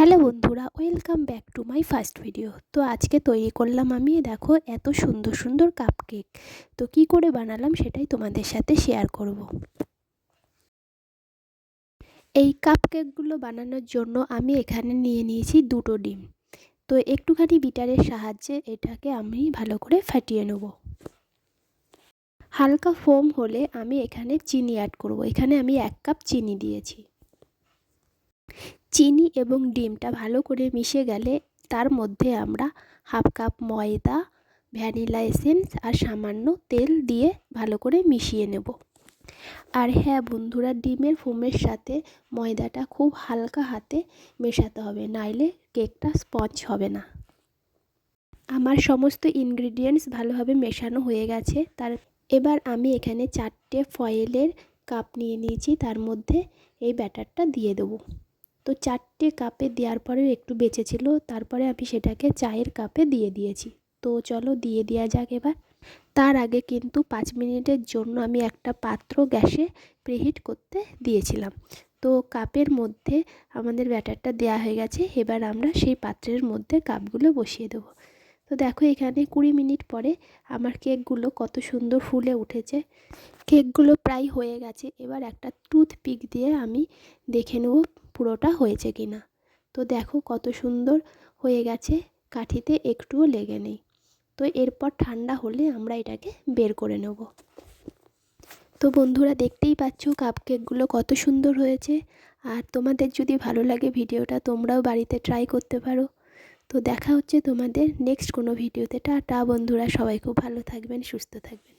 Hello বন্ধুরা, welcome back to my first video. তো আজকে তৈরি করলাম আমি, দেখো, এত সুন্দর সুন্দর কাপকেক তো কি করে বানালাম সেটাই তোমাদের সাথে শেয়ার করব। এই কাপকেকগুলো বানানোর জন্য আমি এখানে নিয়ে নিয়েছি দুটো ডিম। তো একটুখানি বিটারের সাহায্যে এটাকে আমি ভালো করে ফাটিয়ে নেব। হালকা ফোম হলে আমি এখানে চিনি অ্যাড করব। এখানে আমি এক কাপ চিনি দিয়েছি। চিনি এবং ডিমটা ভালো করে মিশে গেলে তার মধ্যে আমরা হাফ কাপ ময়দা, ভ্যানিলা এসেন্স আর সামান্য তেল দিয়ে ভালো করে মিশিয়ে নেব। আর হ্যাঁ বন্ধুরা, ডিমের ফোমের সাথে ময়দাটা খুব হালকা হাতে মেশাতে হবে, নাইলে কেকটা স্পঞ্জ হবে না। আমার সমস্ত ইনগ্রিডিয়েন্টস ভালোভাবে মেশানো হয়ে গেছে। তার এবার আমি এখানে চারটে ফয়েলের কাপ নিয়ে নিয়েছি, তার মধ্যে এই ব্যাটারটা দিয়ে দেবো। তো চারটে কাপে দেওয়ার পরেও একটু বেঁচেছিল, তারপরে আমি সেটাকে চায়ের কাপে দিয়ে দিয়েছি। তো চলো দিয়ে দেওয়া যাক এবার। তার আগে কিন্তু পাঁচ মিনিটের জন্য আমি একটা পাত্র গ্যাসে প্রিহিট করতে দিয়েছিলাম। তো কাপের মধ্যে আমাদের ব্যাটারটা দেওয়া হয়ে গেছে, এবার আমরা সেই পাত্রের মধ্যে কাপগুলো বসিয়ে দেবো। তো দেখো এখানে কুড়ি মিনিট পরে আমার কেকগুলো কত সুন্দর ফুলে উঠেছে। কেকগুলো প্রায় হয়ে গেছে, এবার একটা টুথপিক দিয়ে আমি দেখে নেব পুরোটা হয়েছে কি না তো দেখো কত সুন্দর হয়ে গেছে, কাঠিতে একটুও লেগে নেই। তো এরপর ঠান্ডা হলে আমরা এটাকে বের করে নেব। তো বন্ধুরা দেখতেই পাচ্ছ কাপকেকগুলো কত সুন্দর হয়েছে। আর তোমাদের যদি ভালো লাগে ভিডিওটা, তোমরাও বাড়িতে ট্রাই করতে পারো। তো দেখা হচ্ছে তোমাদের নেক্সট কোনো ভিডিওতে। টাটা বন্ধুরা, সবাই খুব ভালো থাকবেন, সুস্থ থাকবেন।